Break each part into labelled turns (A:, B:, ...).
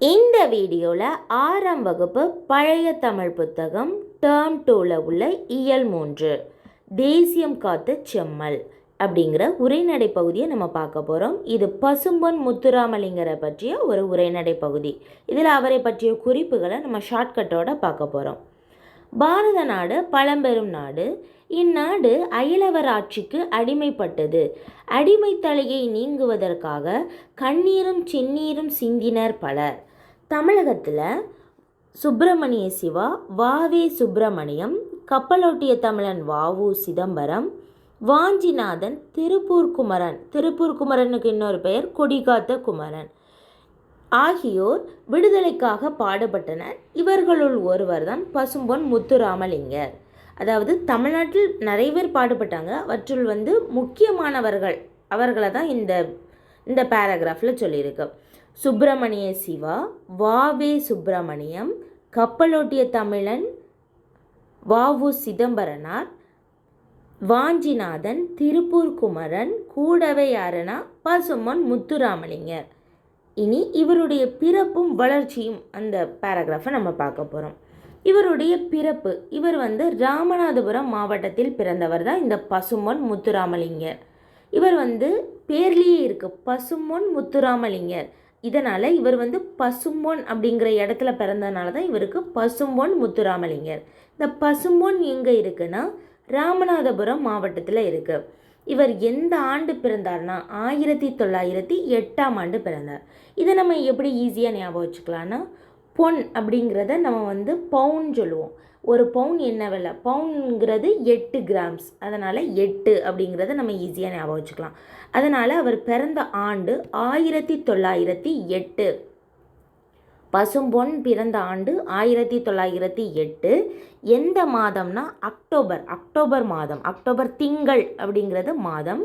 A: இந்த வீடியோவில் ஆறாம் வகுப்பு பழைய தமிழ் புத்தகம் டேர்ம் டூவில் உள்ள இயல் மூன்று தேசியம் காத்த செம்மல் அப்படிங்கிற உரைநடை பகுதியை நம்ம பார்க்க போகிறோம் இது பசும்பொன் முத்துராமலிங்கரை பற்றிய ஒரு உரைநடை பகுதி. இதில் அவரை பற்றிய குறிப்புகளை நம்ம ஷார்ட்கட்டோட பார்க்க போகிறோம் பாரத நாடு பழம்பெரும் நாடு. இந்நாடு அயலவர் ஆட்சிக்கு அடிமைப்பட்டது. அடிமை தலையை நீங்குவதற்காக கண்ணீரும் சின்னீரும் சிந்தினர் பலர். தமிழகத்தில் சுப்பிரமணிய சிவா வாவே சுப்பிரமணியம் கப்பலோட்டிய தமிழன் வாவு சிதம்பரம் வாஞ்சிநாதன் திருப்பூர் குமரன் திருப்பூர் குமரனுக்கு இன்னொரு பெயர் கொடிகாத்த குமரன். ஆகியோர் விடுதலைக்காக பாடுபட்டனர். இவர்களுள் ஒருவர் தான் பசும்பொன் முத்துராமலிங்கர். அதாவது தமிழ்நாட்டில் நிறைய பேர் பாடுபட்டாங்க. அவற்றுள் வந்து முக்கியமானவர்கள் அவர்களை தான் இந்த இந்த பேராகிராஃபில் சொல்லியிருக்கு. சுப்பிரமணிய சிவா வாவே சுப்பிரமணியம் கப்பலோட்டிய தமிழன் வாவு சிதம்பரனார் வாஞ்சிநாதன் திருப்பூர் குமரன் கூடவை அரணா பசுமன் முத்துராமலிங்கர். இனி இவருடைய பிறப்பும் வளர்ச்சியும் அந்த பேராகிராஃபை நம்ம பார்க்க போகிறோம் இவருடைய பிறப்பு இவர் வந்து ராமநாதபுரம் மாவட்டத்தில் பிறந்தவர் தான் இந்த பசுமொன் முத்துராமலிங்கர். இவர் வந்து பேர்லேயே இருக்கு பசுமொன் முத்துராமலிங்கர். இதனால் இவர் வந்து பசும்பொன் அப்படிங்கிற இடத்துல பிறந்ததுனால தான் இவருக்கு பசும்பொன் முத்துராமலிங்கர். இந்த பசும்பொன் எங்கே இருக்குன்னா ராமநாதபுரம் மாவட்டத்தில் இருக்குது இவர் எந்த ஆண்டு பிறந்தார்னா ஆயிரத்தி தொள்ளாயிரத்தி எட்டாம் ஆண்டு பிறந்தார். இதை நம்ம எப்படி ஈஸியாக ஞாபகம் வச்சுக்கலான்னா பொன் அப்படிங்கிறத நம்ம வந்து பவுன் சொல்லுவோம். ஒரு பவுன் என்ன விலை? பவுனுங்கிறது எட்டு கிராம்ஸ் அதனால் எட்டு அப்படிங்கிறத நம்ம ஈஸியாக ஞாபகம் வச்சுக்கலாம். அதனால் அவர் பிறந்த ஆண்டு ஆயிரத்தி தொள்ளாயிரத்தி எட்டு. பசும்பொன் பிறந்த ஆண்டு ஆயிரத்தி தொள்ளாயிரத்தி எட்டு. எந்த மாதம்னா அக்டோபர் அக்டோபர் மாதம் அக்டோபர் திங்கள் அப்படிங்கிறது மாதம்.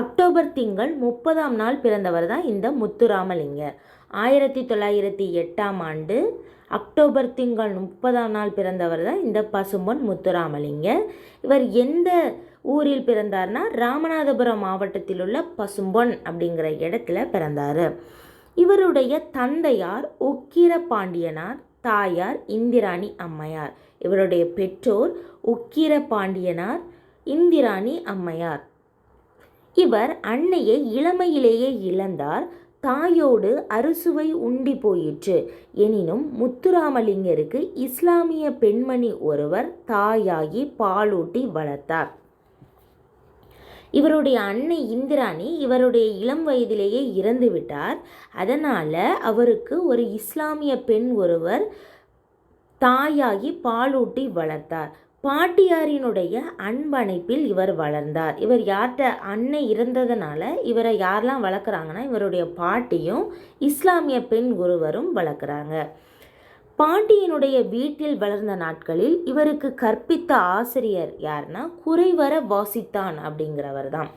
A: அக்டோபர் திங்கள் முப்பதாம் நாள் பிறந்தவர் தான் இந்த முத்துராமலிங்கர். ஆயிரத்தி தொள்ளாயிரத்தி எட்டாம் ஆண்டு அக்டோபர் திங்கள் முப்பதாம் நாள் பிறந்தவர் தான் இந்த பசும்பொன் முத்துராமலிங்கர். இவர் எந்த ஊரில் பிறந்தார்னா ராமநாதபுரம் மாவட்டத்தில் உள்ள பசும்பொன் அப்படிங்கிற இடத்துல பிறந்தார். இவருடைய தந்தையார் உக்கிர பாண்டியனார் தாயார் இந்திராணி அம்மையார். இவருடைய பெற்றோர் உக்கிர பாண்டியனார் இந்திராணி அம்மையார். இவர் அன்னையை இளமையிலேயே இழந்தார். தாயோடு அறுசுவை உண்டி போயிற்று. எனினும் முத்துராமலிங்கருக்கு இஸ்லாமிய பெண்மணி ஒருவர் தாயாகி பாலூட்டி வளர்த்தார். இவருடைய அன்னை இந்திராணி இவருடைய இளம் வயதிலேயே இறந்து விட்டார். அதனால் அவருக்கு ஒரு இஸ்லாமிய பெண் ஒருவர் தாயாகி பாலூட்டி வளர்த்தார். பாட்டியாரினுடைய அன்பணைப்பில் இவர் வளர்ந்தார். இவர் யார்கிட்ட அன்னை இறந்ததுனால இவரை யாரெல்லாம் வளர்க்குறாங்கன்னா இவருடைய பாட்டியும் இஸ்லாமிய பெண் ஒருவரும் வளர்க்குறாங்க. பாண்டியனுடைய வீட்டில் வளர்ந்த நாட்களில் இவருக்கு கற்பித்த ஆசிரியர் யாருன்னா குறைவர வாசித்தான் அப்படிங்கிறவர் தான்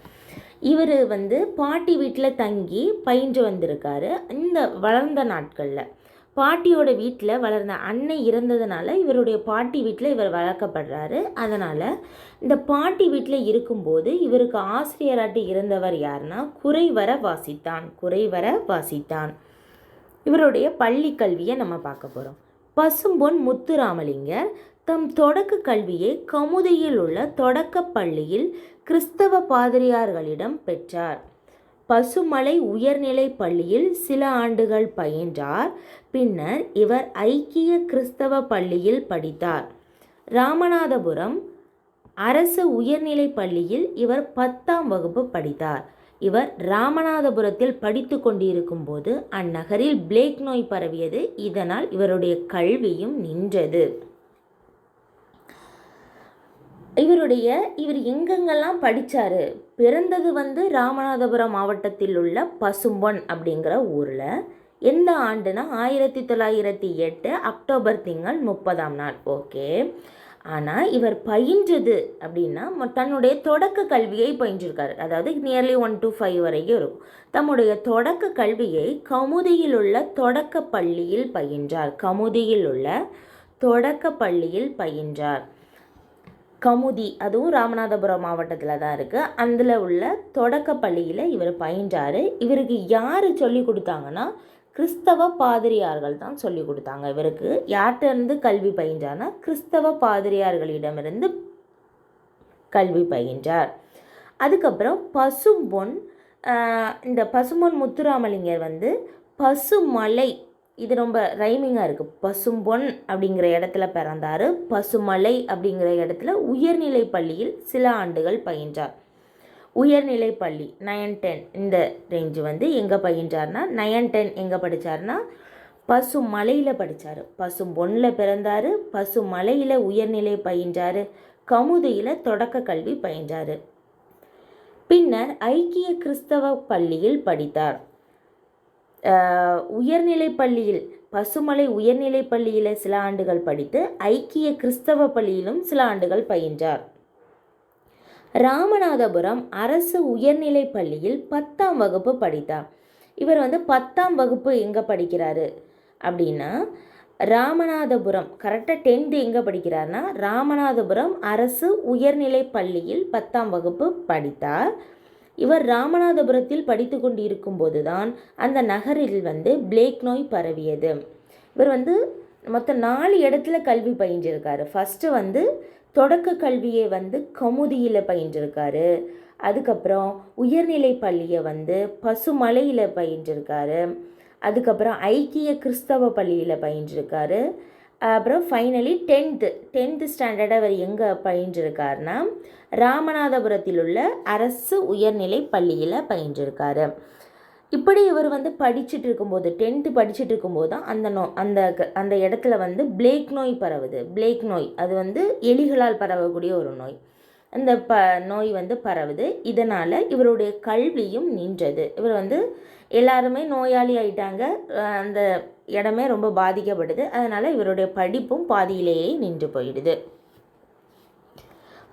A: இவர் வந்து பாட்டி வீட்டில் தங்கி பயின்று வந்திருக்காரு. இந்த வளர்ந்த நாட்களில் பாட்டியோட வீட்டில் வளர்ந்த அன்னை இறந்ததுனால இவருடைய பாட்டி வீட்டில் இவர் வளர்க்கப்படுறாரு. அதனால் இந்த பாட்டி வீட்டில் இருக்கும்போது இவருக்கு ஆசிரியராட்டி இருந்தவர் யாருன்னா குறைவர வாசித்தான் குறைவர வாசித்தான். இவருடைய பள்ளி கல்வியை நம்ம பார்க்க போகிறோம் பசும்பொன் முத்துராமலிங்கர் தம் தொடக்க கல்வியை கமுதையில் உள்ள தொடக்க பள்ளியில் கிறிஸ்தவ பாதிரியார்களிடம் பெற்றார். பசுமலை உயர்நிலை பள்ளியில் சில ஆண்டுகள் பயின்றார். பின்னர் இவர் ஐக்கிய கிறிஸ்தவ பள்ளியில் படித்தார். ராமநாதபுரம் அரசு உயர்நிலை பள்ளியில் இவர் பத்தாம் வகுப்பு படித்தார். இவர் ராமநாதபுரத்தில் படித்து கொண்டிருக்கும் போது அந்நகரில் பிளேக் நோய் பரவியது. இதனால் இவருடைய கல்வியும் நின்றது. இவருடைய இவர் எங்கெங்கெல்லாம் படித்தார் பிறந்தது வந்து ராமநாதபுரம் மாவட்டத்தில் உள்ள பசும்பொன் அப்படிங்கிற ஊரில். எந்த ஆண்டுனா ஆயிரத்தி தொள்ளாயிரத்தி எட்டு அக்டோபர் திங்கள் முப்பதாம் நாள். ஓகே. ஆனால் இவர் பயின்றது அப்படின்னா தன்னுடைய தொடக்க கல்வியை பயின்றிருக்காரு. அதாவது நியர்லி ஒன் டு ஃபைவ் வரைக்கும் இருக்கும். தம்முடைய தொடக்க கல்வியை கமுதியில் உள்ள தொடக்க பள்ளியில் பயின்றார். கமுதியில் உள்ள தொடக்க பள்ளியில் பயின்றார். கமுதி அதுவும் ராமநாதபுரம் மாவட்டத்தில் தான் இருக்குது அதில் உள்ள தொடக்க பள்ளியில் இவர் பயின்றார். இவருக்கு யார் சொல்லி கொடுத்தாங்கன்னா கிறிஸ்தவ பாதிரியார்கள் தான் சொல்லி கொடுத்தாங்க. இவருக்கு யார்கிட்டருந்து கல்வி பயின்றார்னா கிறிஸ்தவ பாதிரியார்களிடமிருந்து கல்வி பயின்றார். அதுக்கப்புறம் பசும்பொன் இந்த பசும்பொன் முத்துராமலிங்கர் வந்து பசுமலை இது ரொம்ப ரைமிங்காக இருக்குது பசும்பொன் அப்படிங்கிற இடத்துல பிறந்தார். பசுமலை அப்படிங்கிற இடத்துல உயர்நிலை பள்ளியில் சில ஆண்டுகள் பயின்றார். உயர்நிலை பள்ளி நயன் டென் இந்த ரேஞ்சு வந்து எங்கே பயின்றார்னா நயன் டென் எங்கே படித்தார்னா பசு மலையில் படித்தார் பசு பொண்ணில் பிறந்தார் பசு மலையில் உயர்நிலை பயின்றார் கமுதியில் தொடக்க கல்வி பயின்றார். பின்னர் ஐக்கிய கிறிஸ்தவ பள்ளியில் படித்தார். உயர்நிலை பள்ளியில் பசுமலை உயர்நிலை பள்ளியில் சில ஆண்டுகள் படித்து ஐக்கிய கிறிஸ்தவ பள்ளியிலும் சில ஆண்டுகள் பயின்றார். ராமநாதபுரம் அரசு உயர்நிலை பள்ளியில் பத்தாம் வகுப்பு படித்தார். இவர் வந்து பத்தாம் வகுப்பு எங்கே படிக்கிறாரு? அப்படின்னா ராமநாதபுரம் கரெக்டாக டென்த்து எங்கே படிக்கிறார்னா ராமநாதபுரம் அரசு உயர்நிலை பள்ளியில் பத்தாம் வகுப்பு படித்தார். இவர் ராமநாதபுரத்தில் படித்து கொண்டு இருக்கும்போது தான் அந்த நகரில் வந்து பிளேக் நோய் பரவியது. இவர் வந்து மொத்தம் நாலு இடத்துல கல்வி பயின்றிருக்காரு. ஃபஸ்ட்டு வந்து தொடக்க கல்வியை வந்து கமுதியில் பயின்றிருக்காரு. அதுக்கப்புறம் உயர்நிலை பள்ளியை வந்து பசுமலையில் பயின்றிருக்காரு. அதுக்கப்புறம் ஐக்கிய கிறிஸ்தவ பள்ளியில் பயின்றிருக்காரு. அப்புறம் ஃபைனலி டென்த்து டென்த்து ஸ்டாண்டர்ட் அவர் எங்கே பயின்றிருக்காருனா ராமநாதபுரத்தில் உள்ள அரசு உயர்நிலை பள்ளியில் பயின்றிருக்காரு. இப்படி இவர் வந்து படிச்சுட்டு இருக்கும்போது டென்த்து படிச்சுட்டு இருக்கும்போது தான் அந்த நோ அந்த க- அந்த இடத்துல வந்து பிளேக் நோய் பரவுது. பிளேக் நோய். அது வந்து எலிகளால் பரவக்கூடிய ஒரு நோய். அந்த ப நோய் வந்து பரவுது. இதனால் இவருடைய கல்வியும் நின்றது. இவர் வந்து எல்லாருமே நோயாளி ஆயிட்டாங்க. அந்த இடமே ரொம்ப பாதிக்கப்படுது. அதனால் இவருடைய படிப்பும் பாதியிலேயே நின்று போயிடுது.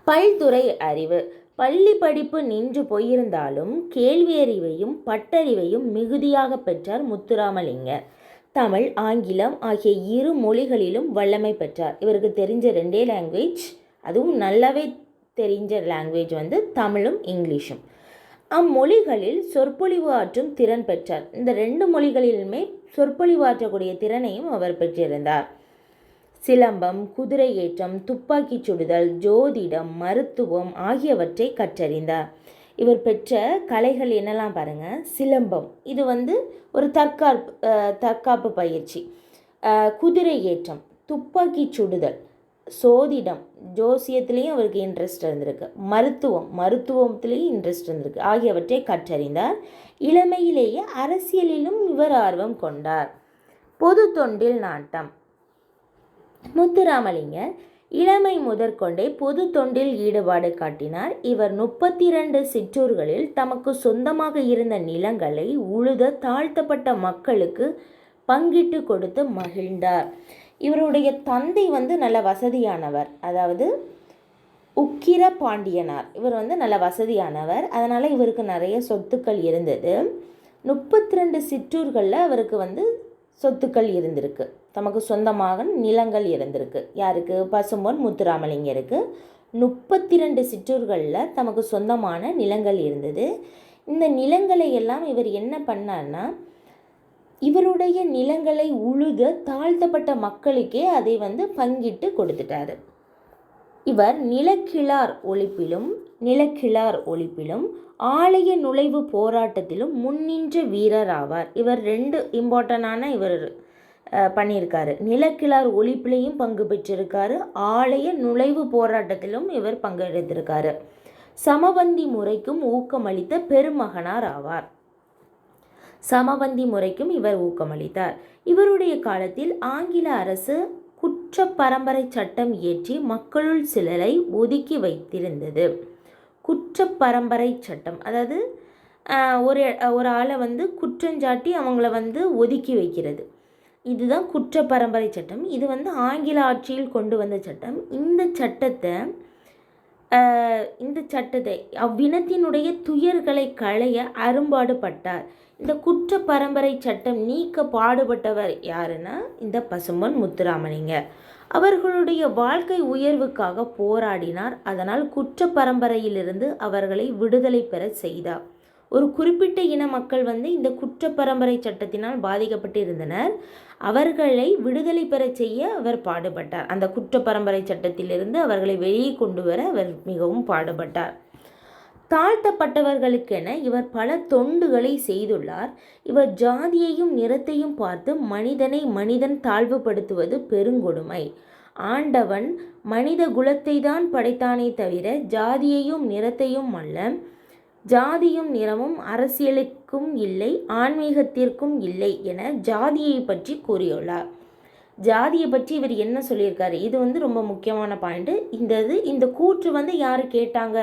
A: பல்துறை அறிவு. பள்ளி படிப்பு நின்று போயிருந்தாலும் கேள்வியறிவையும் பட்டறிவையும் மிகுதியாக பெற்றார் முத்துராமலிங்கர். தமிழ் ஆங்கிலம் ஆகிய இரு மொழிகளிலும் வல்லமை பெற்றார். இவருக்கு தெரிஞ்ச ரெண்டே லாங்குவேஜ் அதுவும் நல்லாவே தெரிஞ்ச லாங்குவேஜ் வந்து தமிழும் இங்கிலீஷும். அம்மொழிகளில் சொற்பொழிவு ஆற்றும் திறன் பெற்றார். இந்த ரெண்டு மொழிகளிலுமே சொற்பொழிவு ஆற்றக்கூடிய திறனையும் அவர் பெற்றிருந்தார். சிலம்பம் குதிரை ஏற்றம் துப்பாக்கிச் சுடுதல் ஜோதிடம் மருத்துவம் ஆகியவற்றை கற்றறிந்தார். இவர் பெற்ற கலைகள் என்னெல்லாம் பாருங்கள் சிலம்பம். இது வந்து ஒரு தற்காப்பு தற்காப்பு பயிற்சி. குதிரை ஏற்றம் துப்பாக்கி சுடுதல் சோதிடம் ஜோசியத்துலேயும் அவருக்கு இன்ட்ரெஸ்ட் இருந்திருக்கு. மருத்துவம் மருத்துவத்திலையும் இன்ட்ரெஸ்ட் இருந்திருக்கு. ஆகியவற்றை கற்றறிந்தார். இளமையிலேயே அரசியலிலும் இவர் ஆர்வம் கொண்டார். பொது தொண்டில் நாட்டம். முத்துராமலிங்க இளமை முதற்கொண்டே பொது தொண்டில் ஈடுபாடு காட்டினார். இவர் முப்பத்தி இரண்டு சிற்றூர்களில் தமக்கு சொந்தமாக இருந்த நிலங்களை உழுத தாழ்த்தப்பட்ட மக்களுக்கு பங்கிட்டு கொடுத்து மகிழ்ந்தார். இவருடைய தந்தை வந்து நல்ல வசதியானவர். அதாவது உக்கிர பாண்டியனார். இவர் வந்து நல்ல வசதியானவர். அதனால் இவருக்கு நிறைய சொத்துக்கள் இருந்தது. முப்பத்தி ரெண்டு சிற்றூர்களில் அவருக்கு வந்து சொத்துக்கள் இருந்திருக்கு. தமக்கு சொந்தமாக நிலங்கள் இருந்திருக்கு. யாருக்கு? பசும்பொன் முத்துராமலிங்கருக்கு. முப்பத்தி ரெண்டு சிற்றூர்களில் தமக்கு சொந்தமான நிலங்கள் இருந்தது. இந்த நிலங்களை எல்லாம் இவர் என்ன பண்ணார்னா இவருடைய நிலங்களை உழுத தாழ்த்தப்பட்ட மக்களுக்கே அதை வந்து பங்கிட்டு கொடுத்துட்டாரு. இவர் நிலக்கிழார் ஒழிப்பிலும் நிலக்கிழார் ஒழிப்பிலும் ஆலய நுழைவு போராட்டத்திலும் முன்னின்ற வீரர் ஆவார் இவர் ரெண்டு இம்பார்ட்டண்டான இவர் பண்ணியிருக்காரு. நிலக்கிழார் ஒழிப்புலையும் பங்கு பெற்றிருக்காரு. ஆலய நுழைவு போராட்டத்திலும் இவர் பங்கெடுத்திருக்காரு. சமபந்தி முறைக்கும் ஊக்கமளித்த பெருமகனார் ஆவார். சமபந்தி முறைக்கும் இவர் ஊக்கமளித்தார். இவருடைய காலத்தில் ஆங்கில அரசு குற்ற பரம்பரை சட்டம் இயற்றி மக்களுள் சிலரை ஒதுக்கி வைத்திருந்தது. குற்ற பரம்பரை சட்டம். அதாவது ஒரு ஒரு ஆளை வந்து குற்றஞ்சாட்டி அவங்கள வந்து ஒதுக்கி வைக்கிறது. இதுதான் குற்ற பரம்பரை சட்டம். இது வந்து ஆங்கில ஆட்சியில் கொண்டு வந்த சட்டம். இந்த சட்டத்தை இந்த சட்டத்தை அவ்வினத்தினுடைய துயர்களை களைய அரும்பாடுபட்டார். இந்த குற்ற பரம்பரை சட்டம் நீக்க பாடுபட்டவர் யாருன்னா இந்த பசும்பொன் முத்துராமலிங்க. அவர்களுடைய வாழ்க்கை உயர்வுக்காக போராடினார். அதனால் குற்ற பரம்பரையிலிருந்து அவர்களை விடுதலை பெற செய்தார். ஒரு குறிப்பிட்ட இன மக்கள் வந்து இந்த குற்ற பரம்பரை சட்டத்தினால் பாதிக்கப்பட்டு இருந்தனர். அவர்களை விடுதலை பெறச் செய்ய அவர் பாடுபட்டார். அந்த குற்ற பரம்பரை சட்டத்திலிருந்து அவர்களை வெளியே கொண்டு வர அவர் மிகவும் பாடுபட்டார். தாழ்த்தப்பட்டவர்களுக்கென இவர் பல தொண்டுகளை செய்துள்ளார். இவர் ஜாதியையும் நிறத்தையும் பார்த்து மனிதனை மனிதன் தாழ்வுபடுத்துவது பெருங்கொடுமை. ஆண்டவன் மனித குலத்தை தான் படைத்தானே தவிர ஜாதியையும் நிறத்தையும் அல்ல. ஜாதியும் நிறமும் அரசியலுக்கும் இல்லை ஆன்மீகத்திற்கும் இல்லை என ஜாதியை பற்றி கூறியுள்ளார். ஜாதியை பற்றி இவர் என்ன சொல்லியிருக்காரு? இது வந்து ரொம்ப முக்கியமான பாயிண்ட்டு இந்த இது இந்த கூற்று வந்து யார் கேட்டாங்க?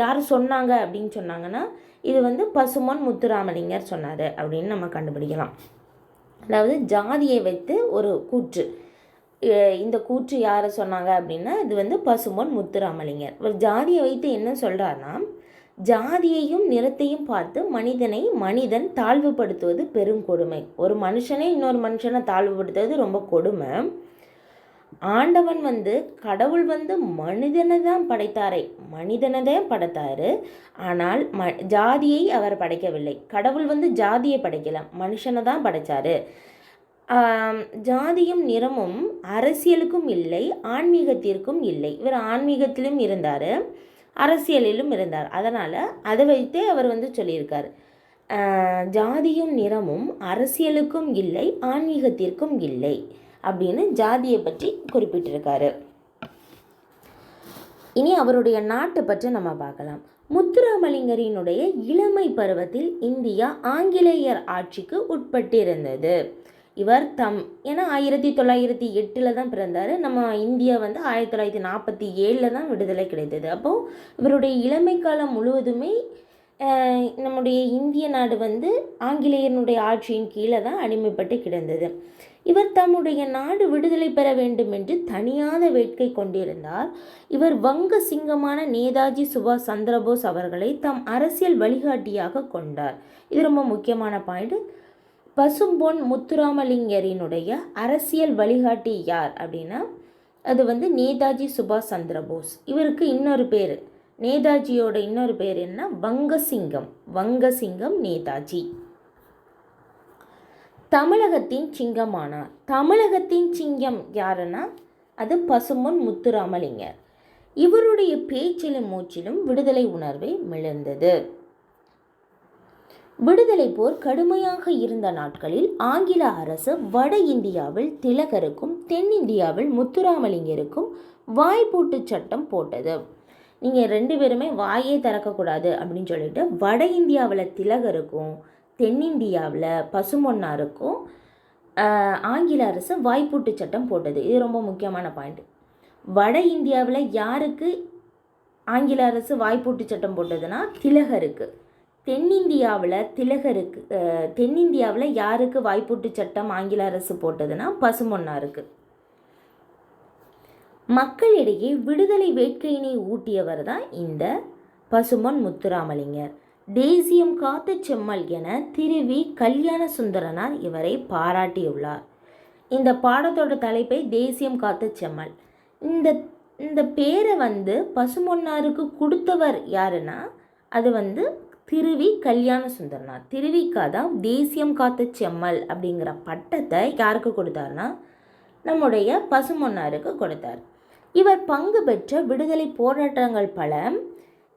A: யார் சொன்னாங்க அப்படின்னு சொன்னாங்கன்னா இது வந்து பசுமன் முத்துராமலிங்கர் சொன்னார் அப்படின்னு நம்ம கண்டுபிடிக்கலாம். அதாவது ஜாதியை வைத்து ஒரு கூற்று. இந்த கூற்று யாரை சொன்னாங்க அப்படின்னா இது வந்து பசுமன் முத்துராமலிங்கர். ஒரு ஜாதியை வைத்து என்ன சொல்கிறாருன்னா ஜாதியையும் நிறத்தையும் பார்த்து மனிதனை மனிதன் தாழ்வுபடுத்துவது பெரும் கொடுமை. ஒரு மனுஷனே இன்னொரு மனுஷனை தாழ்வுபடுத்துவது ரொம்ப கொடுமை. ஆண்டவன் வந்து கடவுள் வந்து மனிதனை தான் படைத்தாரே. மனிதனை தான் படைத்தாரு. ஆனால் ம ஜாதியை அவர் படைக்கவில்லை. கடவுள் வந்து ஜாதியை படைக்கல. மனுஷனை தான் படைத்தாரு ஜாதியும் நிறமும் அரசியலுக்கும் இல்லை ஆன்மீகத்திற்கும் இல்லை. இவர் ஆன்மீகத்திலும் இருந்தார். அரசியலிலும் இருந்தார். அதனால் அதை வைத்தே அவர் வந்து சொல்லியிருக்கார். ஜாதியும் நிறமும் அரசியலுக்கும் இல்லை ஆன்மீகத்திற்கும் இல்லை அப்படின்னு ஜாதியை பற்றி குறிப்பிட்டிருக்காரு. இனி அவருடைய நாட்டை பற்றி நம்ம பார்க்கலாம். முத்துராமலிங்கரினுடைய இளமை பருவத்தில் இந்தியா ஆங்கிலேயர் ஆட்சிக்கு உட்பட்டிருந்தது. இவர் தம் ஏன்னா ஆயிரத்தி தொள்ளாயிரத்தி எட்டில் தான் பிறந்தார். நம்ம இந்தியா வந்து ஆயிரத்தி தொள்ளாயிரத்தி நாற்பத்தி ஏழில் தான் விடுதலை கிடைத்தது. அப்போது இவருடைய இளமை காலம் முழுவதுமே நம்முடைய இந்திய நாடு வந்து ஆங்கிலேயனுடைய ஆட்சியின் கீழே தான் அடிமைப்பட்டு கிடந்தது. இவர் தம்முடைய நாடு விடுதலை பெற வேண்டும் என்று தனியாத வேட்கை கொண்டிருந்தார். இவர் வங்க சிங்கமான நேதாஜி சுபாஷ் சந்திரபோஸ் அவர்களை தம் அரசியல் வழிகாட்டியாக கொண்டார். இது ரொம்ப முக்கியமான பாயிண்ட். பசும்பொன் முத்துராமலிங்கரினுடைய அரசியல் வழிகாட்டி யார் அப்படின்னா அது வந்து நேதாஜி சுபாஷ் சந்திர போஸ். இவருக்கு இன்னொரு பேர். நேதாஜியோட இன்னொரு பேர் என்ன? வங்கசிங்கம். வங்கசிங்கம் நேதாஜி. தமிழகத்தின் சிங்கமானார் தமிழகத்தின் சிங்கம் யாருன்னா அது பசும்பொன் முத்துராமலிங்கர். இவருடைய பேச்சிலும் மூச்சிலும் விடுதலை உணர்வை மிளர்ந்தது விடுதலை போர் கடுமையாக இருந்த நாட்களில் ஆங்கில அரசு வட இந்தியாவில் திலகருக்கும் தென்னிந்தியாவில் முத்துராமலிங்கருக்கும் வாய்ப்பூட்டு சட்டம் போட்டது. நீங்கள் ரெண்டு பேருமே வாயே திறக்கக்கூடாது அப்படின்னு சொல்லிட்டு வட இந்தியாவில் திலகருக்கும் தென்னிந்தியாவில் பசுமொன்னாருக்கும் ஆங்கில அரசு வாய்ப்பூட்டு சட்டம் போட்டது. இது ரொம்ப முக்கியமான பாயிண்ட். வட இந்தியாவில் யாருக்கு ஆங்கில அரசு வாய்ப்பூட்டு சட்டம் போட்டதுன்னா திலகருக்கு. தென்னிந்தியாவில் திலகருக்கு தென்னிந்தியாவில் யாருக்கு வாய்ப்பூட்டு சட்டம் ஆங்கில அரசு போட்டதுன்னா பசுமொன்னாருக்கு. மக்களிடையே விடுதலை வேட்கையினை ஊட்டியவர் தான் இந்த பசுமொன் முத்துராமலிங்கர். தேசியம் காத்த செம்மல் என திருவி கல்யாண சுந்தரனார் இவரை பாராட்டியுள்ளார். இந்த பாடத்தோட தலைப்பை தேசியம் காத்த செம்மல் இந்த இந்த பேரை வந்து பசுமொன்னாருக்கு கொடுத்தவர் யாருன்னா அது வந்து திருவி கல்யாண சுந்தரனார். திருவிக்கா தான் தேசியம் காத்த செம்மல் அப்படிங்கிற பட்டத்தை யாருக்கு கொடுத்தாருன்னா நம்முடைய பசுமொன்னாருக்கு கொடுத்தார். இவர் பங்கு பெற்ற விடுதலை போராட்டங்கள் பல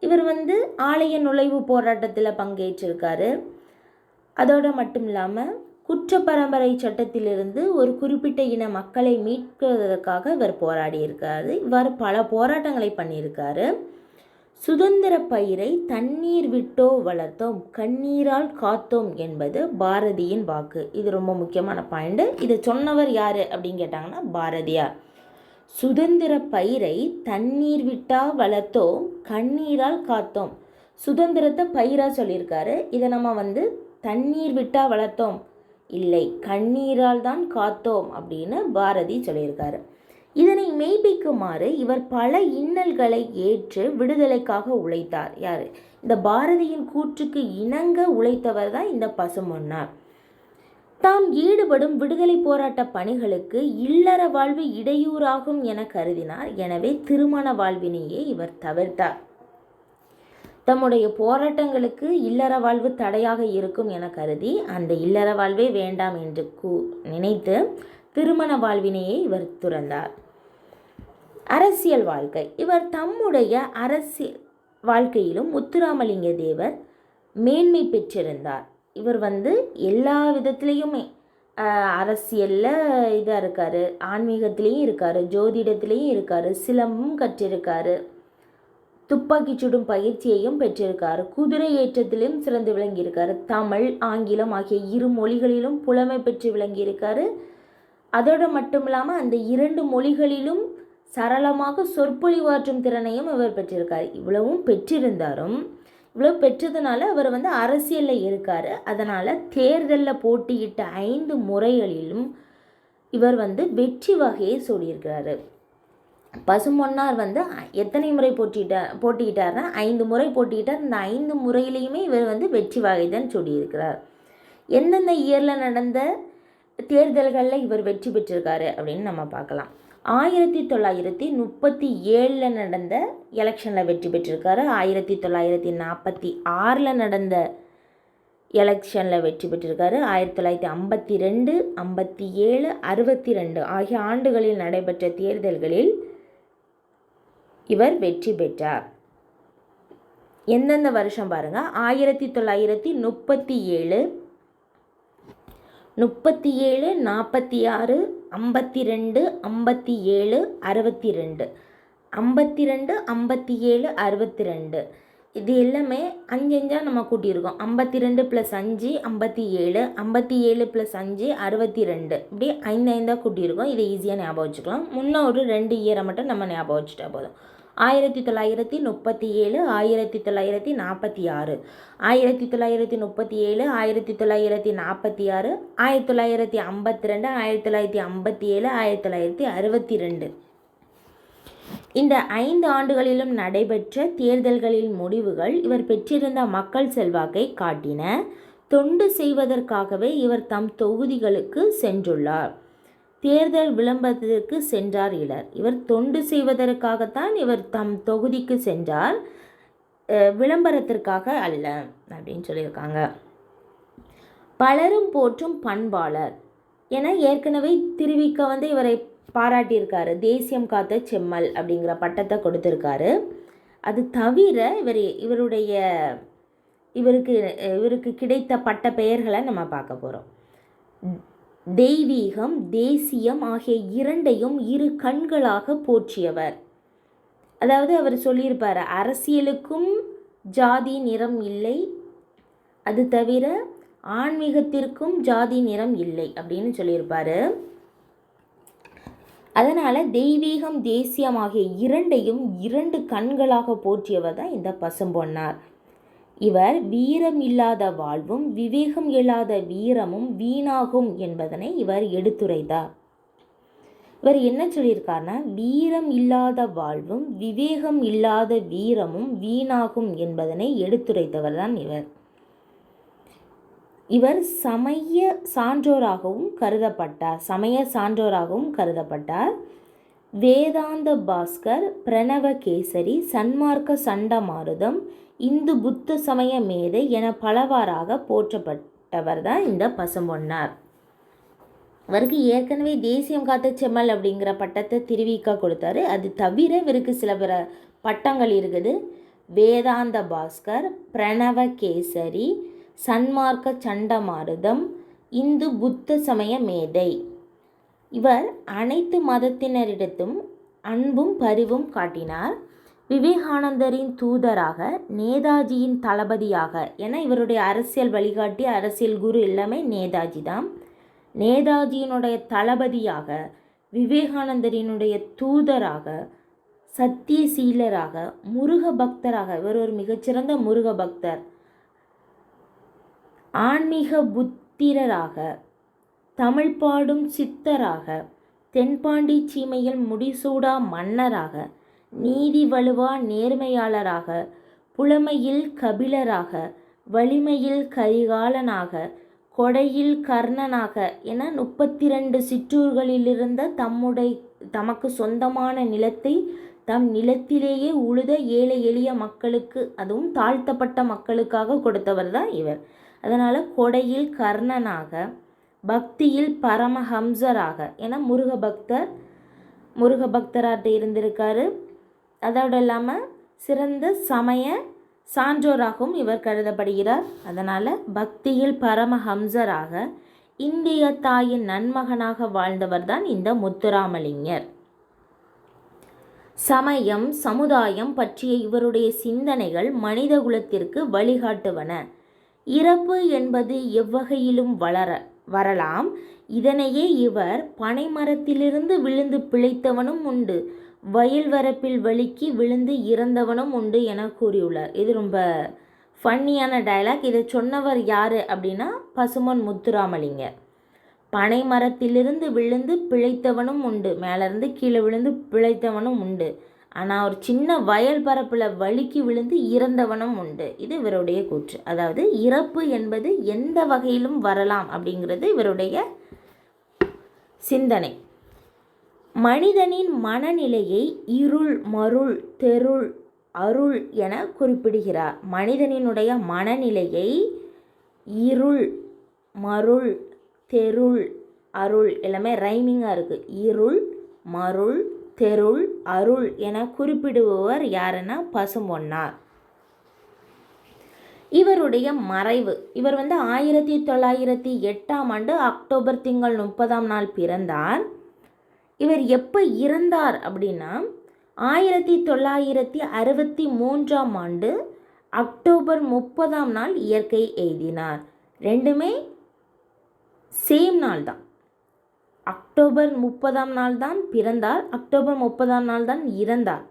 A: இவர் வந்து ஆலய நுழைவு போராட்டத்தில் பங்கேற்றிருக்காரு. அதோடு மட்டும் இல்லாமல் குற்ற பரம்பரை சட்டத்திலிருந்து ஒரு குறிப்பிட்ட இன மக்களை மீட்கிறதுக்காக இவர் போராடியிருக்காரு. இவ்வாறு பல போராட்டங்களை பண்ணியிருக்காரு. சுதந்திர பயிரை தண்ணீர் விட்டோ வளர்த்தோம் கண்ணீரால் காத்தோம் என்பது பாரதியின் வாக்கு. இது ரொம்ப முக்கியமான பாயிண்ட் இதை சொன்னவர் யார் அப்படின்னு கேட்டாங்கன்னா பாரதியார். சுதந்திர பயிரை தண்ணீர் விட்டா வளர்த்தோம் கண்ணீரால் காத்தோம். சுதந்திரத்தை பயிராக சொல்லியிருக்காரு. இதை நம்ம வந்து தண்ணீர் விட்டா வளர்த்தோம் இல்லை கண்ணீரால் தான் காத்தோம் அப்படின்னு பாரதி சொல்லியிருக்காரு. இதனை மெய்ப்பிக்குமாறு இவர் பல இன்னல்களை ஏற்று விடுதலைக்காக உழைத்தார். யார்? இந்த பாரதியின் கூற்றுக்கு இணங்க உழைத்தவர் தான் இந்த பசுமொன்னார். தாம் ஈடுபடும் விடுதலை போராட்ட பணிகளுக்கு இல்லற வாழ்வு இடையூறாகும் என கருதினார். எனவே திருமண வாழ்வினையே இவர் தவிர்த்தார். தம்முடைய போராட்டங்களுக்கு இல்லற வாழ்வு தடையாக இருக்கும் என கருதி அந்த இல்லற வாழ்வே வேண்டாம் என்று கூ நினைத்து திருமண வாழ்வினையை இவர் துறந்தார். அரசியல் வாழ்க்கை. இவர் தம்முடைய அரசியல் வாழ்க்கையிலும் முத்துராமலிங்க தேவர் மேன்மை பெற்றிருந்தார். இவர் வந்து எல்லா விதத்துலேயுமே அரசியலில் இதாக இருக்கார் ஆன்மீகத்திலையும் இருக்கார் ஜோதிடத்துலேயும் இருக்கார் சிலமும் கற்றிருக்காரு துப்பாக்கி சுடும் பயிற்சியையும் பெற்றிருக்கார் குதிரை ஏற்றத்திலும் சிறந்து விளங்கியிருக்காரு தமிழ் ஆங்கிலம் ஆகிய இரு மொழிகளிலும் புலமை பெற்று விளங்கியிருக்காரு. அதோடு மட்டும் இல்லாமல் அந்த இரண்டு மொழிகளிலும் சரளமாக சொற்பொழிவாற்றும் திறனையும் இவர் பெற்றிருக்கார். இவ்வளவும் பெற்றிருந்தாரும் இவ்வளோ பெற்றதுனால அவர் வந்து அரசியலில் இருக்கார். அதனால் தேர்தலில் போட்டியிட்ட ஐந்து முறைகளிலும் இவர் வந்து வெற்றி வகையை சொல்லியிருக்கிறாரு பசுமொன்னார் வந்து எத்தனை முறை போட்டியிட்டார் போட்டியிட்டார்னா ஐந்து முறை போட்டியிட்டார். இந்த ஐந்து முறையிலையுமே இவர் வந்து வெற்றி வகை தான் சொல்லியிருக்கிறார் எந்தெந்த இயரில் நடந்த தேர்தல்களில் இவர் வெற்றி பெற்றிருக்காரு அப்படின்னு நம்ம பார்க்கலாம். ஆயிரத்தி தொள்ளாயிரத்தி முப்பத்தி ஏழில் நடந்த எலெக்ஷனில் வெற்றி பெற்றிருக்காரு. ஆயிரத்தி தொள்ளாயிரத்தி நாற்பத்தி ஆறில் நடந்த எலெக்ஷனில் வெற்றி பெற்றிருக்காரு. ஆயிரத்தி தொள்ளாயிரத்தி ஐம்பத்தி ரெண்டு ஐம்பத்தி ஏழு அறுபத்தி ரெண்டு ஆகிய ஆண்டுகளில் நடைபெற்ற தேர்தல்களில் இவர் வெற்றி பெற்றார். எந்தெந்த வருஷம் பாருங்கள் ஆயிரத்தி தொள்ளாயிரத்தி முப்பத்தி ஏழு முப்பத்தி ஏழு நாற்பத்தி ஆறு ஐம்பத்தி ரெண்டு ஐம்பத்தி ஏழு அறுபத்தி ரெண்டு ஐம்பத்தி ரெண்டு ஐம்பத்தி ஏழு அறுபத்தி ரெண்டு இது எல்லாமே அஞ்சு அஞ்சாக நம்ம கூட்டியிருக்கோம். ஐம்பத்தி ரெண்டு ப்ளஸ் அஞ்சு ஐம்பத்தி ஏழு ஐம்பத்தி ஏழு ப்ளஸ் அஞ்சு அறுபத்தி ரெண்டு இப்படி ஐந்து ஐந்தாக கூட்டியிருக்கோம். இதை ஈஸியாக ஞாபகம் வச்சுக்கலாம். முன்னே ஒரு ரெண்டு இயரை மட்டும் நம்ம ஞாபகம் வச்சுட்டா போதும். ஆயிரத்தி தொள்ளாயிரத்தி முப்பத்தி ஏழு ஆயிரத்தி தொள்ளாயிரத்தி நாற்பத்தி ஆறு. ஆயிரத்தி தொள்ளாயிரத்தி முப்பத்தி ஏழு ஆயிரத்தி தொள்ளாயிரத்தி நாற்பத்தி ஆறு ஆயிரத்தி தொள்ளாயிரத்தி ஐம்பத்தி ரெண்டு ஆயிரத்தி தொள்ளாயிரத்தி ஐம்பத்தி ஏழு ஆயிரத்தி தொள்ளாயிரத்தி அறுபத்தி ரெண்டு. இந்த ஐந்து ஆண்டுகளிலும் நடைபெற்ற தேர்தல்களின் முடிவுகள் இவர் பெற்றிருந்த மக்கள் செல்வாக்கை காட்டின. தொண்டு செய்வதற்காகவே இவர் தம் தொகுதிகளுக்கு சென்றுள்ளார். தேர்தல் விளம்பரத்திற்கு சென்றார் இலர் இவர் தொண்டு செய்வதற்காகத்தான் இவர் தம் தொகுதிக்கு சென்றார். விளம்பரத்திற்காக அல்ல அப்படின்னு சொல்லியிருக்காங்க. பலரும் போற்றும் பண்பாளர் என ஏற்கனவே திருவிக்க வந்து இவரை பாராட்டியிருக்காரு. தேசியம் காத்த செம்மல் அப்படிங்கிற பட்டத்தை கொடுத்துருக்காரு. அது தவிர இவர் இவருடைய இவருக்கு இவருக்கு கிடைத்த பட்ட பெயர்களை நம்ம பார்க்க போகிறோம் தெய்வீகம் தேசியம் ஆகிய இரண்டையும் இரு கண்களாக போற்றியவர். அதாவது அவர் சொல்லியிருப்பார் அரசியலுக்கும் ஜாதி நிறம் இல்லை அது தவிர ஆன்மீகத்திற்கும் ஜாதி நிறம் இல்லை அப்படின்னு சொல்லியிருப்பார். அதனால் தெய்வீகம் தேசியம் ஆகிய இரண்டையும் இரண்டு கண்களாக போற்றியவர் தான் இந்த பசும்பொன்னார். இவர் வீரம் இல்லாத வாழ்வும் விவேகம் இல்லாத வீரமும் வீணாகும் என்பதனை இவர் எடுத்துரைத்தார். இவர் என்ன சொல்லியிருக்காருன்னா வீரம் இல்லாத வாழ்வும் விவேகம் இல்லாத வீரமும் வீணாகும் என்பதனை எடுத்துரைத்தவர் தான் இவர். இவர் சமய சான்றோராகவும் கருதப்பட்டார் சமய சான்றோராகவும் கருதப்பட்டார். வேதாந்த பாஸ்கர் பிரணவ கேசரி சன்மார்க்க சண்டமாருதம் இந்து புத்த சமய மேதை என பலவாறாக போற்றப்பட்டவர் தான் இந்த பசும்பொன்னார். அவருக்கு ஏற்கனவே தேசியம் காத்த செம்மல் அப்படிங்கிற பட்டத்தை திருவிக்கா கொடுத்தாரு. அது தவிர இவருக்கு சில பிற பட்டங்கள் இருக்குது. வேதாந்த பாஸ்கர் பிரணவ கேசரி சன்மார்க்க சண்டமாருதம் இந்து புத்த சமய மேதை. இவர் அனைத்து மதத்தினரிடத்தும் அன்பும் பரிவும் காட்டினார். விவேகானந்தரின் தூதராக நேதாஜியின் தளபதியாக என இவருடைய அரசியல் வழிகாட்டி அரசியல் குரு எல்லாமே நேதாஜி தான். நேதாஜியினுடைய தளபதியாக விவேகானந்தரினுடைய தூதராக சத்தியசீலராக முருக பக்தராக இவர் ஒரு மிகச்சிறந்த முருக பக்தர் ஆன்மீக புத்திரராக தமிழ் பாடும் சித்தராக தென்பாண்டி சீமையில் முடிசூடா மன்னராக நீதி வலுவா நேர்மையாளராக புலமையில் கபிலராக வலிமையில் கரிகாலனாக கொடையில் கர்ணனாக என முப்பத்தி ரெண்டு சிற்றூர்களிலிருந்த தம்முடைய தமக்கு சொந்தமான நிலத்தை தம் நிலத்திலேயே உழுத ஏழை எளிய மக்களுக்கு அதுவும் தாழ்த்தப்பட்ட மக்களுக்காக கொடுத்தவர் தான் இவர். அதனால் கொடையில் கர்ணனாக பக்தியில் பரமஹம்சராக என முருக பக்தர் முருக பக்தராட்ட இருந்திருக்காரு. அதோடு இல்லாமல் சிறந்த சமய சான்றோராகவும் இவர் கருதப்படுகிறார். அதனால் பக்தியில் பரமஹம்சராக இந்திய தாயின் நன்மகனாக வாழ்ந்தவர் தான் இந்த முத்துராமலிங்கர். சமயம் சமுதாயம் பற்றிய இவருடைய சிந்தனைகள் மனிதகுலத்திற்கு வழிகாட்டுவன. இறப்பு என்பது எவ்வகையிலும் வளர வரலாம். இதனையே இவர் பனைமரத்திலிருந்து விழுந்து பிழைத்தவனும் உண்டு. வயல் வரப்பில் வழுக்கி விழுந்து இறந்தவனும் உண்டு என கூறியுள்ளார். இது ரொம்ப ஃபன்னியான டயலாக் இதை சொன்னவர் யார் அப்படின்னா பசுமன் முத்துராமலிங்கர் பனை மரத்திலிருந்து விழுந்து பிழைத்தவனும் உண்டு. மேலேருந்து கீழே விழுந்து பிழைத்தவனும் உண்டு. ஆனால் ஒரு சின்ன வயல் பரப்பில் வழுக்கி விழுந்து இறந்தவனும் உண்டு. இது இவருடைய கூற்று. அதாவது இறப்பு என்பது எந்த வகையிலும் வரலாம் அப்படிங்கிறது இவருடைய சிந்தனை. மனிதனின் மனநிலையை இருள் மருள் தெருள் அருள் என குறிப்பிடுகிறார். மனிதனினுடைய மனநிலையை இருள் மருள் தெருள் அருள் எல்லாமே ரைமிங்காக இருக்குது இருள் மருள் தெருள் அருள் என குறிப்பிடுபவர் யாருன்னா பசும்பொன்னார். இவருடைய மறைவு. இவர் வந்து ஆயிரத்தி தொள்ளாயிரத்தி எட்டாம் ஆண்டு அக்டோபர் திங்கள் முப்பதாம் நாள் பிறந்தார். இவர் எப்போ இறந்தார் அப்படின்னா ஆயிரத்தி தொள்ளாயிரத்தி அறுபத்தி மூன்றாம் ஆண்டு அக்டோபர் முப்பதாம் நாள் இயற்கை எழுதினார். ரெண்டுமே சேம் நாள் தான். அக்டோபர் முப்பதாம் நாள் தான் பிறந்தார். அக்டோபர் முப்பதாம் நாள் தான் இறந்தார்.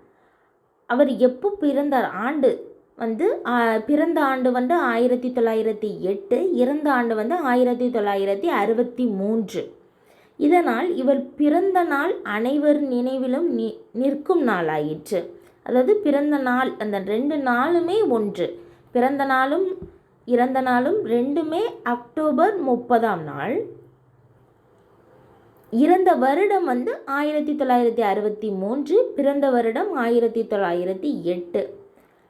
A: அவர் எப்போ பிறந்தார்? ஆண்டு வந்து பிறந்த ஆண்டு வந்து ஆயிரத்தி தொள்ளாயிரத்தி எட்டு இறந்த ஆண்டு வந்து ஆயிரத்தி தொள்ளாயிரத்தி அறுபத்தி மூன்று இதனால் இவர் பிறந்த நாள் அனைவர் நினைவிலும் நி நிற்கும் நாளாயிற்று. அதாவது பிறந்த நாள் அந்த ரெண்டு நாளுமே ஒன்று. பிறந்த நாளும் இறந்த நாளும் ரெண்டுமே அக்டோபர் முப்பதாம் நாள். இறந்த வருடம் வந்து ஆயிரத்தி தொள்ளாயிரத்தி அறுபத்தி மூன்று பிறந்த வருடம் ஆயிரத்தி தொள்ளாயிரத்தி எட்டு.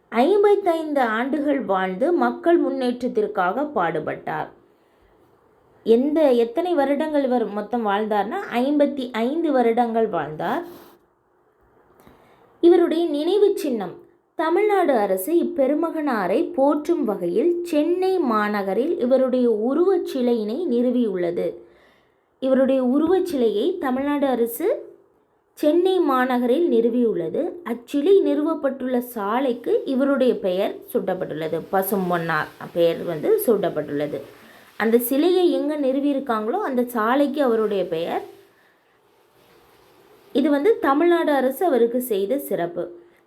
A: ஐம்பத்தைந்து ஆண்டுகள் வாழ்ந்து மக்கள் முன்னேற்றத்திற்காக பாடுபட்டார். எந்த எத்தனை வருடங்கள் இவர் மொத்தம் வாழ்ந்தார்னா ஐம்பத்தி ஐந்து வருடங்கள் வாழ்ந்தார். இவருடைய நினைவு சின்னம் தமிழ்நாடு அரசு இப்பெருமகனாரை போற்றும் வகையில் சென்னை மாநகரில் இவருடைய உருவச் சிலையினை நிறுவியுள்ளது. இவருடைய உருவச் சிலையை தமிழ்நாடு அரசு சென்னை மாநகரில் நிறுவியுள்ளது. அச்சிலை நிறுவப்பட்டுள்ள சாலைக்கு இவருடைய பெயர் சூட்டப்பட்டுள்ளது. பசும்பொன்னார் பெயர் வந்து சூட்டப்பட்டுள்ளது. அந்த சிலையை எங்கே நிறுவியிருக்காங்களோ அந்த சாலைக்கு அவருடைய பெயர். இது வந்து தமிழ்நாடு அரசு அவருக்கு செய்த சிறப்பு.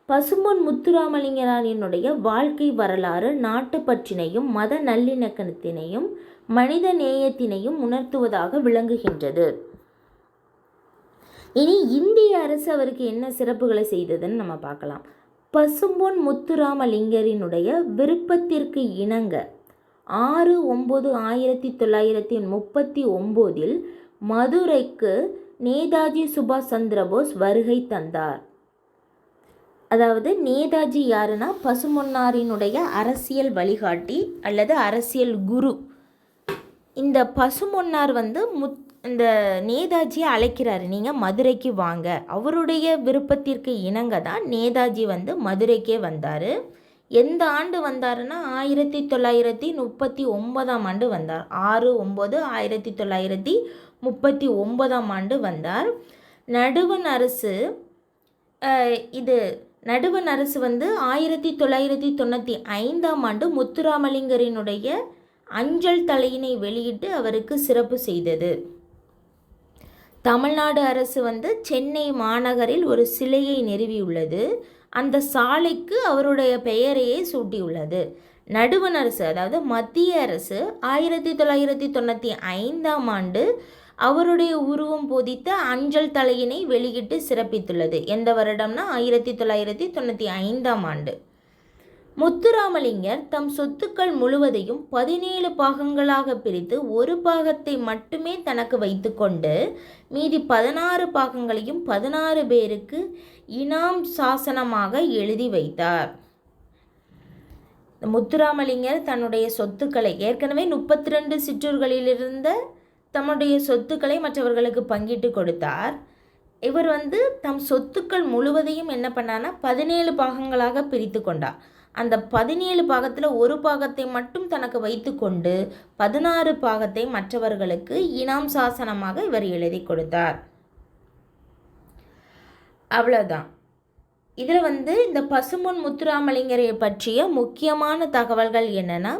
A: பசும்பொன் முத்துராமலிங்கரானினுடைய வாழ்க்கை வரலாறு நாட்டுப்பற்றினையும் மத நல்லிணக்கத்தினையும் மனித நேயத்தினையும் உணர்த்துவதாக விளங்குகின்றது. இனி இந்திய அரசு அவருக்கு என்ன சிறப்புகளை செய்ததுன்னு நம்ம பார்க்கலாம். பசும்பொன் முத்துராமலிங்கரினுடைய விருப்பத்திற்கு இணங்க ஆறு ஒம்பது ஆயிரத்தி தொள்ளாயிரத்தி முப்பத்தி ஒம்போதில் மதுரைக்கு நேதாஜி சுபாஷ் சந்திரபோஸ் வருகை தந்தார். அதாவது நேதாஜி யாருன்னா பசுமொன்னாரினுடைய அரசியல் வழிகாட்டி அல்லது அரசியல் குரு. இந்த பசுமொன்னார் வந்து முத் இந்த நேதாஜியை அழைக்கிறாரு. நீங்கள் மதுரைக்கு வாங்க. அவருடைய விருப்பத்திற்கு இணங்க தான் நேதாஜி வந்து மதுரைக்கே வந்தார். எந்த ஆண்டு வந்தாருன்னா? ஆயிரத்தி தொள்ளாயிரத்தி முப்பத்தி ஒன்பதாம் ஆண்டு வந்தார். ஆறு ஒம்பது ஆயிரத்தி தொள்ளாயிரத்தி முப்பத்தி ஒன்பதாம் ஆண்டு வந்தார். நடுவன் அரசு இது நடுவன் அரசு வந்து ஆயிரத்தி தொள்ளாயிரத்தி தொண்ணூற்றி ஐந்தாம் ஆண்டு முத்துராமலிங்கரினுடைய அஞ்சல் தலையினை வெளியிட்டு அவருக்கு சிறப்பு செய்தது. தமிழ்நாடு அரசு வந்து சென்னை மாநகரில் ஒரு சிலையை நிறுவியுள்ளது. அந்த சாலைக்கு அவருடைய பெயரையே சூட்டியுள்ளது. நடுவண் அரசு அதாவது மத்திய அரசு ஆயிரத்தி தொள்ளாயிரத்தி தொண்ணூற்றி ஐந்தாம் ஆண்டு அவருடைய உருவம் பொதித்த அஞ்சல் தலையினை வெளியிட்டு சிறப்பித்துள்ளது. எந்த வருடம்னா ஆயிரத்தி தொள்ளாயிரத்தி தொண்ணூற்றி ஐந்தாம் ஆண்டு. முத்துராமலிங்கர் தம் சொத்துக்கள் முழுவதையும் பதினேழு பாகங்களாக பிரித்து ஒரு பாகத்தை மட்டுமே தனக்கு வைத்துக்கொண்டு மீதி பதினாறு பாகங்களையும் பதினாறு பேருக்கு இனாம் சாசனமாக எழுதி வைத்தார். முத்துராமலிங்கர் தன்னுடைய சொத்துக்களை ஏற்கனவே முப்பத்தி ரெண்டு சிற்றூர்களிலிருந்த தம்முடைய சொத்துக்களை மற்றவர்களுக்கு பங்கிட்டு கொடுத்தார். இவர் வந்து தம் சொத்துக்கள் முழுவதையும் என்ன பண்ணார்னா பதினேழு பாகங்களாக பிரித்து கொண்டார். அந்த பதினேழு பாகத்தில் ஒரு பாகத்தை மட்டும் தனக்கு வைத்துக்கொண்டு பதினாறு பாகத்தை மற்றவர்களுக்கு இனாம் சாசனமாக இவர் எழுதி கொடுத்தார். அவ்வளோதான் இதில் வந்து இந்த பசும்பொன் முத்துராமலிங்கரை பற்றிய முக்கியமான தகவல்கள் என்னென்னா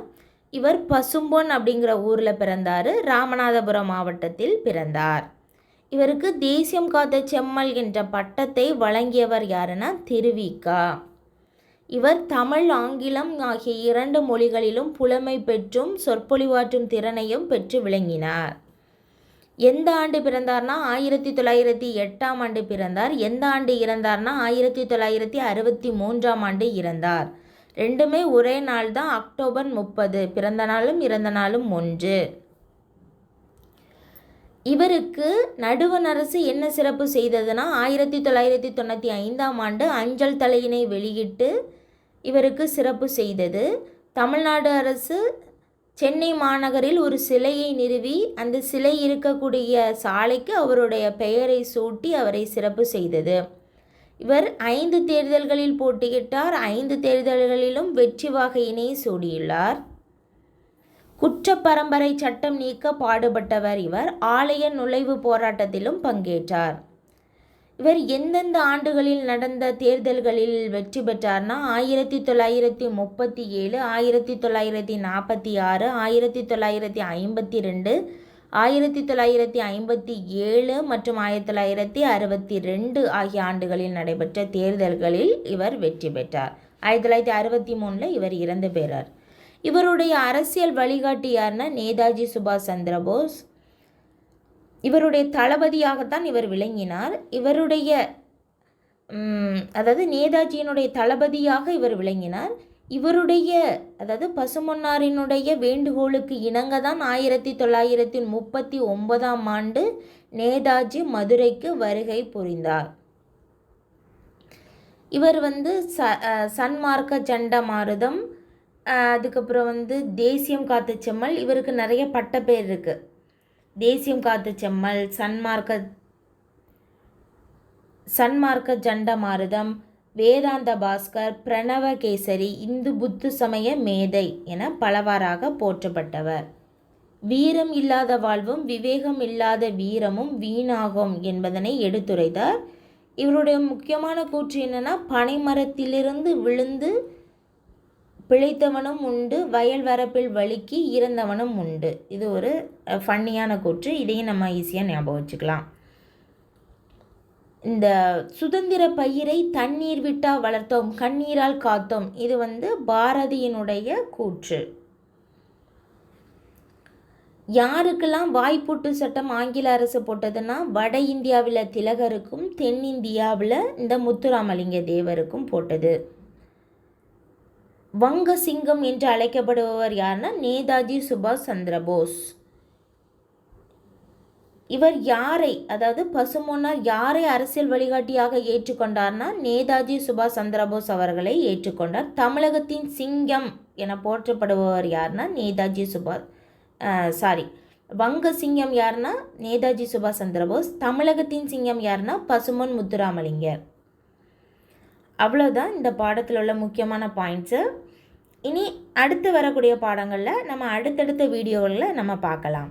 A: இவர் பசும்பொன் அப்படிங்கிற ஊரில் பிறந்தார் ராமநாதபுரம் மாவட்டத்தில் பிறந்தார். இவருக்கு தேசியம் காத்த செம்மல் என்ற பட்டத்தை வழங்கியவர் யாருன்னா திருவிக்கா. இவர் தமிழ் ஆங்கிலம் ஆகிய இரண்டு மொழிகளிலும் புலமை பெற்றும் சொற்பொழிவாற்றும் திறனையும் பெற்று விளங்கினார். எந்த ஆண்டு பிறந்தார்னா? ஆயிரத்தி தொள்ளாயிரத்தி எட்டாம் ஆண்டு பிறந்தார். எந்த ஆண்டு இறந்தார்னா? ஆயிரத்தி தொள்ளாயிரத்தி அறுபத்தி மூன்றாம் ஆண்டு இறந்தார். ரெண்டுமே ஒரே நாள் தான் அக்டோபர் முப்பது. பிறந்த நாளும் இறந்த நாளும் ஒன்று. இவருக்கு நடுவண் அரசு என்ன சிறப்பு செய்ததுன்னா ஆயிரத்தி தொள்ளாயிரத்தி தொண்ணூற்றி ஐந்தாம் ஆண்டு அஞ்சல் தலையினை வெளியிட்டு இவருக்கு சிறப்பு செய்தது. தமிழ்நாடு அரசு சென்னை மாநகரில் ஒரு சிலையை நிறுவி அந்த சிலை இருக்கக்கூடிய சாலைக்கு அவருடைய பெயரை சூட்டி அவரை சிறப்பு செய்தது. இவர் ஐந்து தேர்தல்களில் போட்டியிட்டார். ஐந்து தேர்தல்களிலும் வெற்றி வாகையினை சூடியுள்ளார். குற்ற பரம்பரை சட்டம் நீக்க பாடுபட்டவர் இவர். ஆலய நுழைவு போராட்டத்திலும் பங்கேற்றார். இவர் எந்தெந்த ஆண்டுகளில் நடந்த தேர்தல்களில் வெற்றி பெற்றார்னா? ஆயிரத்தி தொள்ளாயிரத்தி முப்பத்தி ஏழு ஆயிரத்தி தொள்ளாயிரத்தி நாற்பத்தி ஆறு ஆயிரத்தி தொள்ளாயிரத்தி ஐம்பத்தி ரெண்டு ஆயிரத்தி தொள்ளாயிரத்தி ஐம்பத்தி ஏழு மற்றும் ஆயிரத்தி தொள்ளாயிரத்தி அறுபத்தி ரெண்டு ஆகிய ஆண்டுகளில் நடைபெற்ற தேர்தல்களில் இவர் வெற்றி பெற்றார். ஆயிரத்தி தொள்ளாயிரத்தி அறுபத்தி மூணில் இவர் இறந்து பெறார் இவருடைய அரசியல் வழிகாட்டி யாருன்னா நேதாஜி சுபாஷ் சந்திரபோஸ். இவருடைய தளபதியாகத்தான் இவர் விளங்கினார். இவருடைய அதாவது நேதாஜியினுடைய தளபதியாக இவர் விளங்கினார். இவருடைய அதாவது பசுமொன்னாரினுடைய வேண்டுகோளுக்கு இணங்க தான் ஆயிரத்தி தொள்ளாயிரத்தி முப்பத்தி ஒன்பதாம் ஆண்டு நேதாஜி மதுரைக்கு வருகை புரிந்தார். இவர் வந்து ச சன்மார்க்க சண்டமாருதம் அதுக்கப்புறம் வந்து தேசியம் காத்த செம்மல் இவருக்கு நிறைய பட்ட பேர் இருக்குது தேசியம் காத்து செம்மல் சன்மார்க்க சன்மார்க்க ஜண்டமாருதம் வேதாந்த பாஸ்கர் பிரணவ கேசரி இந்து புத்து சமய மேதை என பலவாறாக போற்றப்பட்டவர். வீரம் இல்லாத வாழ்வும் விவேகம் இல்லாத வீரமும் வீணாகும் என்பதனை எடுத்துரைத்தார். இவருடைய முக்கியமான கூற்று என்னென்னா பனைமரத்திலிருந்து விழுந்து பிழைத்தவனும் உண்டு வயல் வரப்பில் வழுக்கி இறந்தவனும் உண்டு. இது ஒரு ஃபன்னியான கூற்று. இதையும் நம்ம ஈஸியாக ஞாபகம் வச்சுக்கலாம். இந்த சுதந்திர பயிரை தண்ணீர் விட்டா வளர்த்தோம் கண்ணீரால் காத்தோம். இது வந்து பாரதியினுடைய கூற்று. யாருக்கெல்லாம் வாய்ப்பூட்டு சட்டம் ஆங்கில அரசு போட்டதுன்னா வட இந்தியாவில் திலகருக்கும் தென்னிந்தியாவில் இந்த முத்துராமலிங்க தேவருக்கும் போட்டது. வங்க சிங்கம் என்று அழைக்கப்படுபவர் யாருன்னா நேதாஜி சுபாஷ் சந்திரபோஸ் இவர் யாரை அதாவது பசுமொன்னார் யாரை அரசியல் வழிகாட்டியாக ஏற்றுக்கொண்டார்னா நேதாஜி சுபாஷ் சந்திரபோஸ் அவர்களை ஏற்றுக்கொண்டார். தமிழகத்தின் சிங்கம் என போற்றப்படுபவர் யாருன்னா நேதாஜி சுபாஷ் சாரி வங்க சிங்கம் யாருன்னா நேதாஜி சுபாஷ் சந்திரபோஸ் தமிழகத்தின் சிங்கம் யாருன்னா பசுமன் முத்துராமலிங்கர். அவ்வளோதான் இந்த பாடத்தில் உள்ள முக்கியமான பாயிண்ட்ஸு இனி அடுத்து வரக்கூடிய பாடங்களில் நம்ம அடுத்தடுத்த வீடியோவில் நம்ம பார்க்கலாம்.